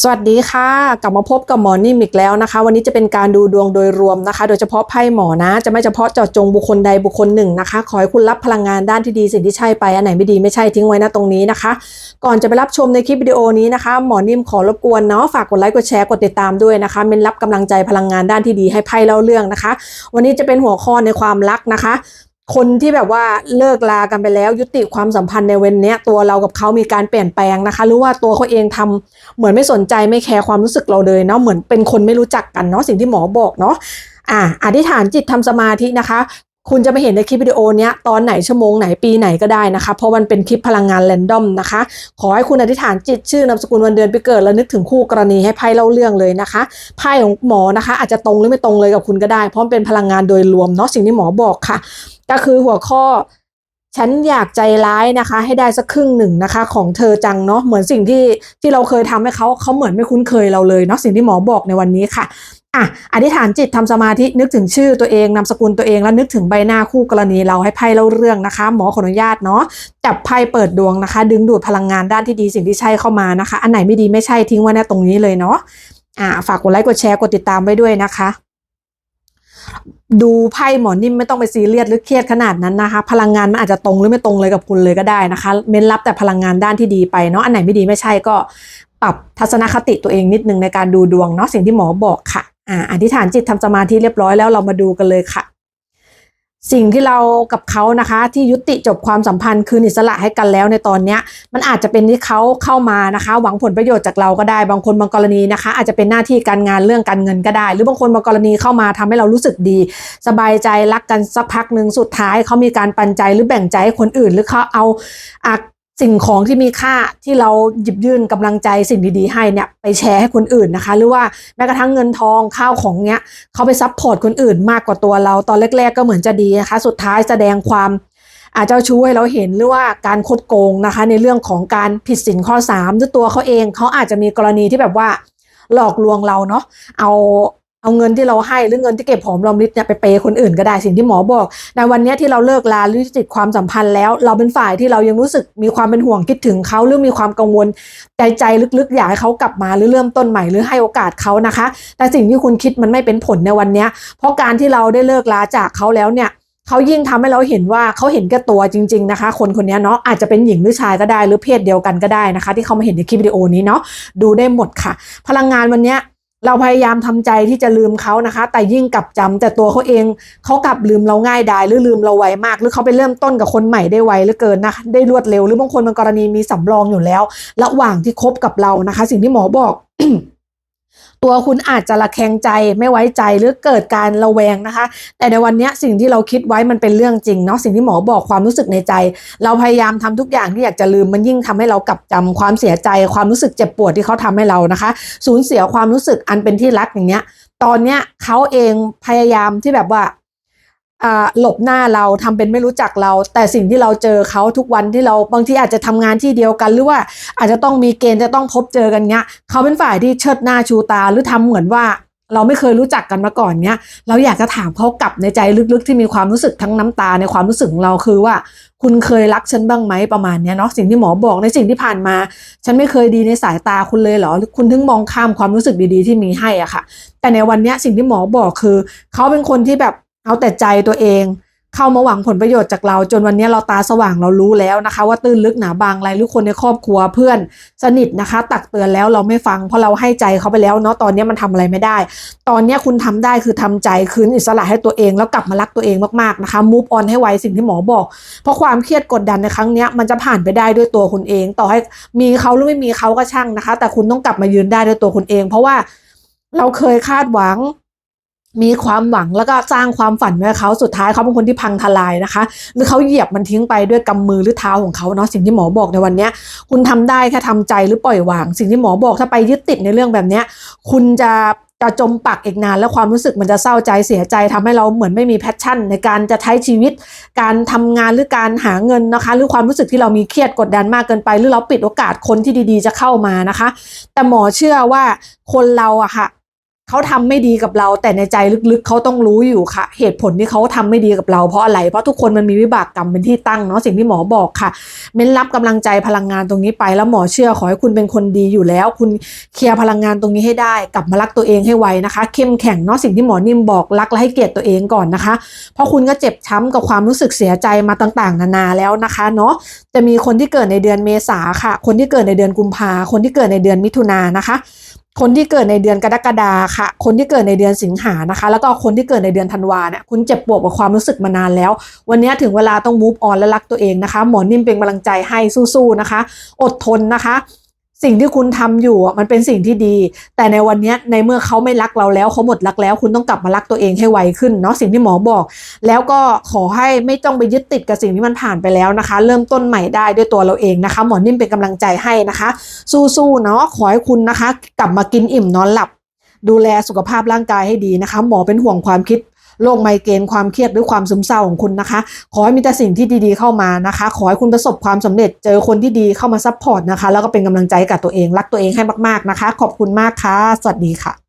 สวัสดีค่ะ กลับมาพบกับหมอนิ่มอีกแล้วนะคะ วันนี้จะเป็นการดูดวงโดยรวมนะคะ โดยเฉพาะไพ่หมอนะ จะไม่เฉพาะเจาะจงบุคคลใดบุคคลหนึ่งนะคะ ขอให้คุณรับพลังงานด้านที่ดีสิ่งที่ใช่ไปอันไหนไม่ดีไม่ใช่ทิ้งไว้นะตรงนี้นะคะ ก่อนจะไปรับชมในคลิปวิดีโอนี้นะคะ หมอนิ่มขอรบกวนเนาะฝากกดไลค์กดแชร์กดติดตามด้วยนะคะเป็นรับกำลังใจพลังงานด้านที่ดีให้ไพ่เล่าเรื่องนะคะ วันนี้จะเป็นหัวข้อในความรักนะคะ คนที่แบบว่าเลิกลากันไปแล้ว ยุติความสัมพันธ์ในเวนเนี้ยตัวเรากับเขามีการเปลี่ยนแปลงนะคะ หรือว่าตัวเขาเองทำเหมือนไม่สนใจไม่แคร์ความรู้สึกเราเลยเนาะเหมือนเป็นคนไม่รู้จักกันเนาะสิ่งที่หมอบอกเนาะอ่าอธิษฐานจิตทำสมาธินะคะคุณจะไปเห็นในคลิปวิดีโอเนี้ยตอนไหนชั่วโมงไหนปีไหนก็ได้นะคะ เพราะมันเป็นคลิปพลังงานแรนดอมนะคะ ขอให้คุณอธิษฐานจิตชื่อนามสกุลวันเดือนปีเกิดแล้วนึกถึงคู่กรณีให้ไพ่เล่าเรื่องเลยนะคะไพ่ของหมอนะคะ อาจจะตรงหรือไม่ตรงเลยกับคุณก็ได้ เพราะมันเป็นพลังงานโดยรวมเนาะสิ่งที่หมอบอกค่ะ ก็คือหัวข้อฉันอยากใจร้ายนะคะ ให้ได้สักครึ่งหนึ่งนะคะ ของเธอจังเนาะเหมือนสิ่งที่ที่เราเคยทำให้เขาเขาเหมือนไม่คุ้นเคยเราเลยเนาะสิ่งที่หมอบอกในวันนี้ค่ะอะอธิษฐานจิตทำสมาธินึกถึงชื่อตัวเองนามสกุลตัวเองแล้วนึกถึงใบหน้าคู่กรณีเราให้ไพ่เล่าเรื่องนะคะ หมอขออนุญาตเนาะจับไพ่เปิดดวงนะคะ ดึงดูดพลังงานด้านที่ดีสิ่งที่ใช่เข้ามานะคะ อันไหนไม่ดีไม่ใช่ทิ้งไว้นตรงนี้เลยเนาะอ่าฝากกดไลค์กดแชร์กดติดตามไว้ด้วยนะคะ ดูไพ่หมอนิ่มไม่ต้องไปซีเรียสหรือเครียดขนาดนั้นนะคะ พลังงานมันอาจจะตรงหรือไม่ตรงเลยกับคุณเลยก็ได้นะคะเม้นรับแต่พลังงานด้านที่ดีไปเนาะอันไหนไม่ดีไม่ใช่ก็ปรับทัศนคติตัวเองนิดนึงในการดูดวงเนาะสิ่งที่หมอบอกค่ะอ่าอธิษฐานจิตทำสมาธิเรียบร้อยแล้วเรามาดูกันเลยค่ะ สิ่งที่เรากับเขานะคะ ที่ยุติจบความสัมพันธ์คืนอิสระให้กันแล้วในตอนเนี้ยมันอาจจะเป็นที่เขาเข้ามานะคะ หวังผลประโยชน์จากเราก็ได้บางคนบางกรณีนะคะ อาจจะเป็นหน้าที่การงานเรื่องการเงินก็ได้ หรือบางคนบางกรณีเข้ามาทำให้เรารู้สึกดี สบายใจรักกันสักพักหนึ่งสุดท้ายเขามีการปันใจหรือแบ่งใจให้คนอื่น หรือเขาเอาอะ สิ่งของที่มีค่าที่เราหยิบยื่นกำลังใจสิ่งดีๆให้เนี่ยไปแชร์ให้คนอื่นนะคะ หรือว่าแม้กระทั่งเงินทองข้าวของเนี้ยเขาไปซัพพอร์ตคนอื่นมากกว่าตัวเราตอนแรก ๆ ก็เหมือนจะดีนะคะ สุดท้ายแสดงความอาจจะชู้ให้เราเห็นหรือว่าการคดโกงนะคะ ในเรื่องของการผิดสินข้อ3ด้วยตัวเขาเองเขาอาจจะมีกรณีที่แบบว่าหลอกลวงเราเนาะเอา เอาเงินที่เราให้หรือเงินที่เก็บหอมรอมริบเนี่ยไปเปย์คนอื่นก็ได้สิ่งที่หมอบอก ในวันนี้ที่เราเลิกลาหรือติความสัมพันธ์แล้ว เราเป็นฝ่ายที่เรายังรู้สึกมีความเป็นห่วงคิดถึงเขาหรือมีความกังวลใจใจลึกๆอยากให้เขากลับมาหรือเริ่มต้นใหม่หรือให้โอกาสเขานะคะ แต่สิ่งที่คุณคิดมันไม่เป็นผลในวันนี้เพราะการที่เราได้เลิกลาจากเขาแล้วเนี่ยเขายิ่งทำให้เราเห็นว่าเขาเห็นแก่ตัวจริง ๆนะคะ คนคนนี้เนาะอาจจะเป็นหญิงหรือชายก็ได้หรือเพศเดียวกันก็ได้นะคะ ที่เขามาเห็นในคลิปวิดีโอนี้เนาะดูได้หมดค่ะ พลังงานวันนี้ เราพยายามทำใจที่จะลืมเขานะคะ แต่ยิ่งกลับจำแต่ตัวเขาเองเขากลับลืมเราง่ายดายหรือลืมเราไวมาก หรือเขาไปเริ่มต้นกับคนใหม่ได้ไวเหลือเกินนะได้รวดเร็วหรือบางคนบางกรณีมีสำรองอยู่แล้ว ระหว่างที่คบกับเรานะคะ สิ่งที่หมอบอก ตัวคุณอาจจะระแคงใจไม่ไว้ใจหรือเกิดการระแวงนะคะ แต่ในวันนี้สิ่งที่เราคิดไว้มันเป็นเรื่องจริงเนาะสิ่งที่หมอบอกความรู้สึกในใจ เราพยายามทำทุกอย่างที่อยากจะลืมมันยิ่งทำให้เรากลับจำความเสียใจ ความรู้สึกเจ็บปวดที่เขาทำให้เรานะคะ สูญเสียความรู้สึกอันเป็นที่รักอย่างเนี้ยตอนเนี้ยเขาเองพยายามที่แบบว่า หลบหน้าเราทำเป็นไม่รู้จักเรา แต่สิ่งที่เราเจอเขาทุกวันที่เราบางทีอาจจะทำงานที่เดียวกัน หรือว่าอาจจะต้องมีเกณฑ์จะต้องพบเจอกันเนี้ยเขาเป็นฝ่ายที่เชิดหน้าชูตาหรือทำเหมือนว่าเราไม่เคยรู้จักกันมาก่อนเนี้ย เราอยากจะถามเขากลับในใจลึกๆ ที่มีความรู้สึกทั้งน้ำตาในความรู้สึกของเราคือว่า คุณเคยรักฉันบ้างไหมประมาณเนี้ยเนาะสิ่งที่หมอบอกในสิ่งที่ผ่านมา ฉันไม่เคยดีในสายตาคุณเลยเหรอหรือคุณถึงมองข้ามความรู้สึกดีๆ ที่มีให้อะค่ะ แต่ในวันเนี้ยสิ่งที่หมอบอกคือ เขาเป็นคนที่แบบ เอาแต่ใจตัวเอง เข้ามาหวังผลประโยชน์จากเรา จนวันนี้เราตาสว่างเรารู้แล้วนะคะ ว่าตื้นลึกหนาบางอะไรหรือคนในครอบครัวเพื่อนสนิทนะคะ ตักเตือนแล้วเราไม่ฟังเพราะเราให้ใจเขาไปแล้วเนาะตอนนี้มันทำอะไรไม่ได้ ตอนนี้คุณทำได้คือทำใจคืนอิสระให้ตัวเอง แล้วกลับมารักตัวเองมากๆนะคะมูฟออนให้ไวสิ่งที่หมอบอก เพราะความเครียดกดดันในครั้งนี้มันจะผ่านไปได้ด้วยตัวคุณเอง ต่อให้มีเขาหรือไม่มีเขาก็ช่างนะคะ แต่คุณต้องกลับมายืนได้ด้วยตัวคุณเอง เพราะว่าเราเคยคาดหวัง มีความหวังแล้วก็สร้างความฝันไว้เขาสุดท้ายเขาเป็นคนที่พังทลายนะคะ หรือเขาเหยียบมันทิ้งไปด้วยกำมือหรือเท้าของเขาเนาะสิ่งที่หมอบอกในวันนี้คุณทำได้แค่ทำใจหรือปล่อยวาง สิ่งที่หมอบอกถ้าไปยึดติดในเรื่องแบบนี้คุณจะจะจมปักอีกนาน แล้วความรู้สึกมันจะเศร้าใจเสียใจทำให้เราเหมือนไม่มีแพชชั่น ในการจะใช้ชีวิต การทำงานหรือการหาเงินนะคะ หรือความรู้สึกที่เรามีเครียดกดดันมากเกินไป หรือเราปิดโอกาสคนที่ดีๆ จะเข้ามานะคะ แต่หมอเชื่อว่าคนเราอะค่ะ เขาทำไม่ดีกับเรา แต่ในใจลึกๆเขาต้องรู้อยู่ค่ะ เหตุผลที่เขาทำไม่ดีกับเราเพราะอะไร เพราะทุกคนมันมีวิบากกรรมเป็นที่ตั้งเนาะสิ่งที่หมอบอกค่ะ เม้นรับกำลังใจพลังงานตรงนี้ไป แล้วหมอเชื่อขอให้คุณเป็นคนดีอยู่แล้ว คุณเคลียร์พลังงานตรงนี้ให้ได้ กลับมารักตัวเองให้ไวนะคะ เข้มแข็งเนาะสิ่งที่หมอนิ่มบอกรักและให้เกียรติตัวเองก่อนนะคะ เพราะคุณก็เจ็บช้ำกับความรู้สึกเสียใจมาต่างๆ นานาแล้วนะคะเนาะจะมีคนที่เกิดในเดือนเมษาค่ะ คนที่เกิดในเดือนกุมภาคนที่เกิดในเดือนมิถุนานนะคะ คนที่เกิดในเดือนกรกฎาค่ะ คนที่เกิดในเดือนสิงหานะคะ แล้วก็คนที่เกิดในเดือนธันวาเนี่ยคุณเจ็บปวดกับความรู้สึกมานานแล้ว วันนี้ถึงเวลาต้อง move on และรักตัวเองนะคะ หมอนิ่มเป็นกำลังใจให้สู้ๆนะคะ อดทนนะคะ สิ่งที่คุณทำอยู่มันเป็นสิ่งที่ดี แต่ในวันนี้ในเมื่อเขาไม่รักเราแล้วเขาหมดรักแล้ว คุณต้องกลับมารักตัวเองให้ไวขึ้นเนาะสิ่งที่หมอบอก แล้วก็ขอให้ไม่ต้องไปยึดติดกับสิ่งที่มันผ่านไปแล้วนะคะ เริ่มต้นใหม่ได้ด้วยตัวเราเองนะคะ หมอนิ่มเป็นกำลังใจให้นะคะ สู้ๆเนาะขอให้คุณนะคะ กลับมากินอิ่มนอนหลับ ดูแลสุขภาพร่างกายให้ดีนะคะ หมอเป็นห่วงความคิด โรคไมเกรนความเครียดหรือความซึมเศร้าของคุณนะคะ ขอให้มีแต่สิ่งที่ดีๆเข้ามานะคะ ขอให้คุณประสบความสำเร็จเจอคนที่ดีเข้ามาซัพพอร์ตนะคะ แล้วก็เป็นกำลังใจกับตัวเองรักตัวเองให้มากๆนะคะ ขอบคุณมากค่ะ สวัสดีค่ะ